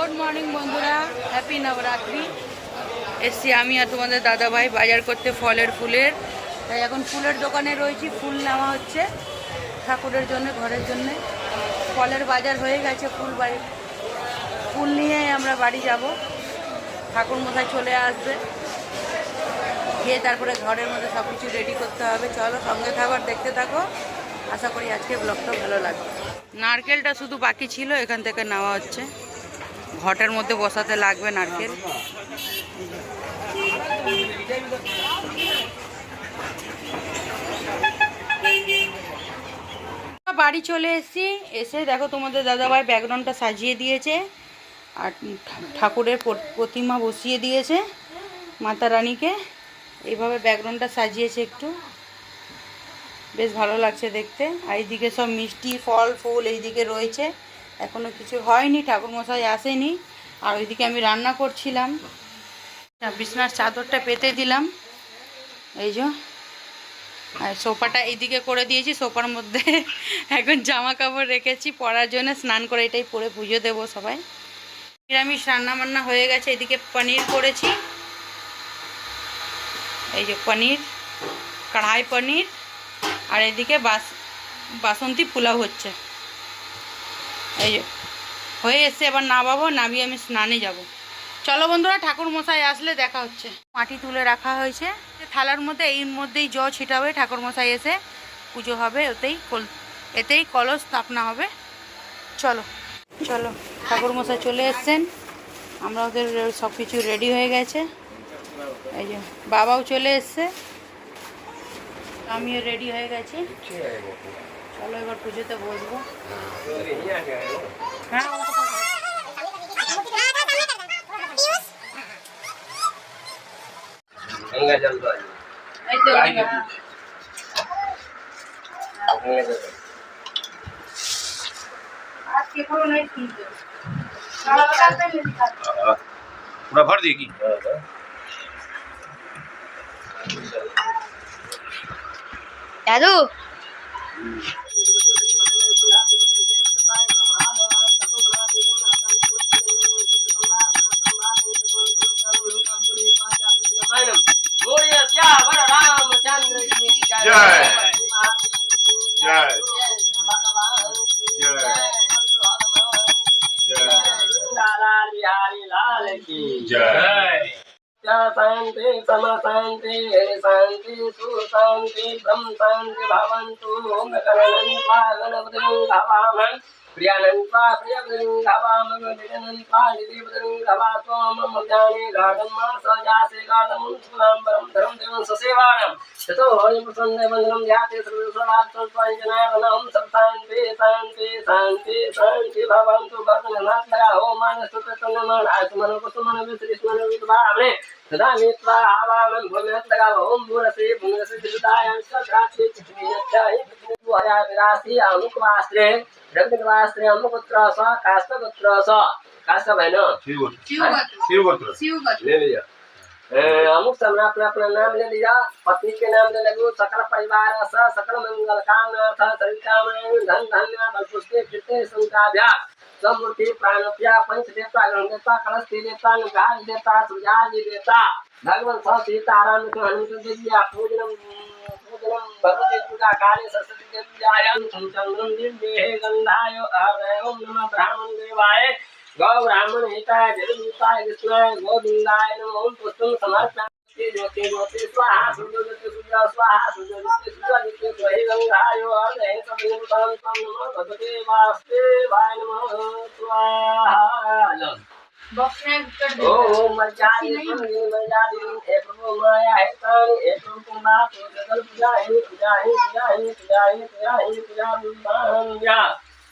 Good morning বন্ধুরা। Happy Navratri এসছি আমি আর তোমাদের দাদাভাই বাজার করতে ফলের ফুলের। তাই এখন ফুলের দোকানে রয়েছি। ফুল নেওয়া হচ্ছে ঠাকুরের জন্য, ঘরের জন্য। ফলের বাজার হয়ে গেছে ফুল বাড়ি। ফুল নিয়ে আমরা বাড়ি যাব। ঠাকুর মশাই চলে আসবে। গিয়ে তারপরে ঘরের মধ্যে সব কিছু রেডি করতে হবে। চলো সঙ্গে আর দেখতে থাকো। আশা করি আজকে ব্লগটা ভালো লাগবে। নারকেলটা শুধু বাকি ছিল, এখান থেকে নেওয়া হচ্ছে। ঘটের মধ্যে বসাতে লাগবে নারকেল। বাড়ি চলে এসেছি। এসে দেখো তোমাদের দাদাভাই ব্যাকগ্রাউন্ডটা সাজিয়ে দিয়েছে। আর ঠাকুরের প্রতিমা বসিয়ে দিয়েছে মাতা রানীকে। এইভাবে ব্যাকগ্রাউন্ডটা সাজিয়েছে একটু। বেশ ভালো লাগছে দেখতে। আর এইদিকে সব মিষ্টি, ফল, ফুল এইদিকে রয়েছে। এখনও কিছু হয়নি, ঠাকুরমশাই আসেনি। আর ওইদিকে আমি রান্না করছিলাম। বিছনার চাদরটা পেতে দিলাম। এই যে, আর সোফাটা এইদিকে করে দিয়েছি, সোফার মধ্যে এখন জামা কাপড় রেখেছি, পরার জন্য স্নান করে এটাই পরে পুজো দেবো সবাই। নিরামিষ রান্না বান্না হয়ে গেছে, এদিকে পনির করেছি। এই যে পনির, কড়াই পনির, আর এদিকে বাস, বাসন্তী পোলাও হচ্ছে। এই যে, হয়ে এসছে, এবার নামাবো, নামিয়ে আমি স্নানে যাব। চলো বন্ধুরা ঠাকুর মশাই আসলে দেখা হচ্ছে। মাটি তুলে রাখা হয়েছে। থালার মধ্যে, এই মধ্যেই জ ছিটাবে ঠাকুর মশাই এসে পুজো হবে, ওতেই কল- এতেই কলস স্থাপনা হবে। চলো চলো ঠাকুর মশাই চলে এসছেন। আমরা ওদের সব কিছু রেডি হয়ে গেছে। এই যে, বাবাও চলে এসছে। আমিও রেডি হয়ে গেছি। চলো, এবার পুজোতে বসবো। पूरा भर देगी दादू శాంతి సమ శాంతి శాంతి సుశాంతి బ్రహ్మ శాంతి భవంతు గణనంతా గణపతిం ప్రియానంతా ప్రియపతిం భవామం విజనంతా నిధిపతిం భవా సోమం జ్ఞానే గాఢం మా సజాసే గాఢం సునాంబరం ధరం దేవం ససేవాణం తతో ప్రసన్న వందనం యాతే సర్వ సర్వార్థం సప్త शांति शांति भगवंतु भग्ननाथया ओम मानसुततनमन आत्मन कुसुमन वितरिस्मन विद्वामने तदा नीत्वा आवामन भूमिस्तगा ओम भूरसे भूरसे दिलदायं सद्रात्रि चित्रियच्छाय भुवया विरासि अमुकवास्त्रे रग्नवास्त्रे अमुकुत्र स काष्ठपुत्र स। काष्ठ भएन शिवगोत्र। शिवगोत्र। शिवगोत्र। ले लिया। अमुक समय अपना अपना नाम ले लिया। पत्नी के नाम ले लगो। सकल परिवार सकल मंगल कामना सभी धन धान्य पंच देवता देवता, कलस्ती देवता देवता देवता। भगवान के हनुमत दिव्या, पूजनम पूजनम, भगवती पूजा, काले, सरस्वती देव्यायं चंद्रम गंधाय ओम नमः, ब्राह्मण, देवाय। गौ ब्राह्मण हिता जगदूता कृष्ण गौ बिंदाय नमो पुष्पम समर्पण स्वाहा स्वाहा स्वाहा माया, हे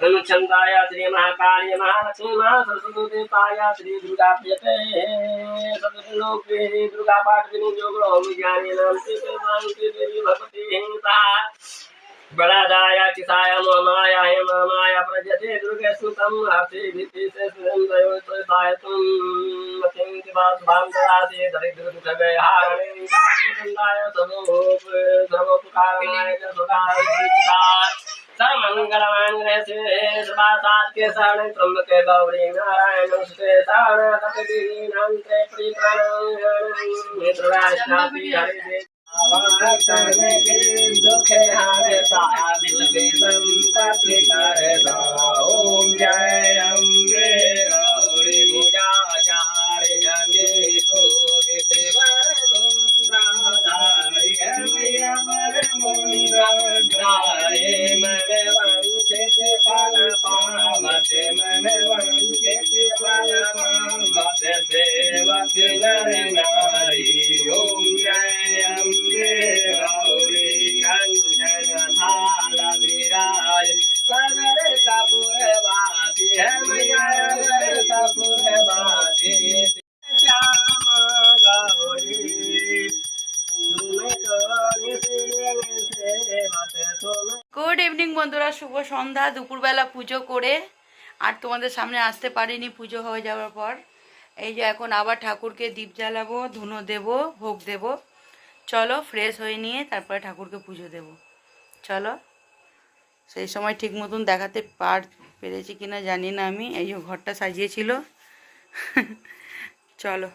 ब्रह्मचंदाय श्री महाकाय महालक्ष्मी महासरस्वतीपाय श्री दुर्गा प्रियते सदलोके दुर्गा पाठिनी योग ज्ञानी नाम से देवी भगवती हिंसा प्रजते दुर्गे सुतम हर्षे भीति से सुरेन्द्रयो त्वयतायतुम मतिंति वासुभांगराते दरिद्र दुख व्यहारणे सुंदाय सर्वोप सर्वोपकारणाय सुखाय चिताय सर्वमङ्गलमाङ्गले शिवेशवासाख्ये शरणे त्र्यम्बके गौरी नारायण नमस्ते शरणसपदीनान्ते प्रीप्रणयमित्रवाष्णापि हरिदे दुखे हारे सा दिल के संपत्ति का नर नारी ओम जय अम्बे गौरी कंचन थाल विराज कनर कपूर बाती है मैया कनर कपूर बाती श्यामा गौरी तुम्हें तो से बात तुम्हें গুড ইভিনিং বন্ধুরা শুভ সন্ধ্যা দুপুরবেলা পুজো করে আর তোমাদের সামনে আসতে পারিনি পুজো হয়ে যাওয়ার পর এই যে এখন আবার ঠাকুরকে দীপ জ্বালাবো, ধুনো দেব, ভোগ দেব। চলো ফ্রেশ হয়ে নিয়ে তারপরে ঠাকুরকে পুজো দেব। চলো। সেই সময় ঠিক মতন দেখাতে পার পেরেছি কিনা জানি না আমি, এই যে ঘরটা সাজিয়েছিল। চলো।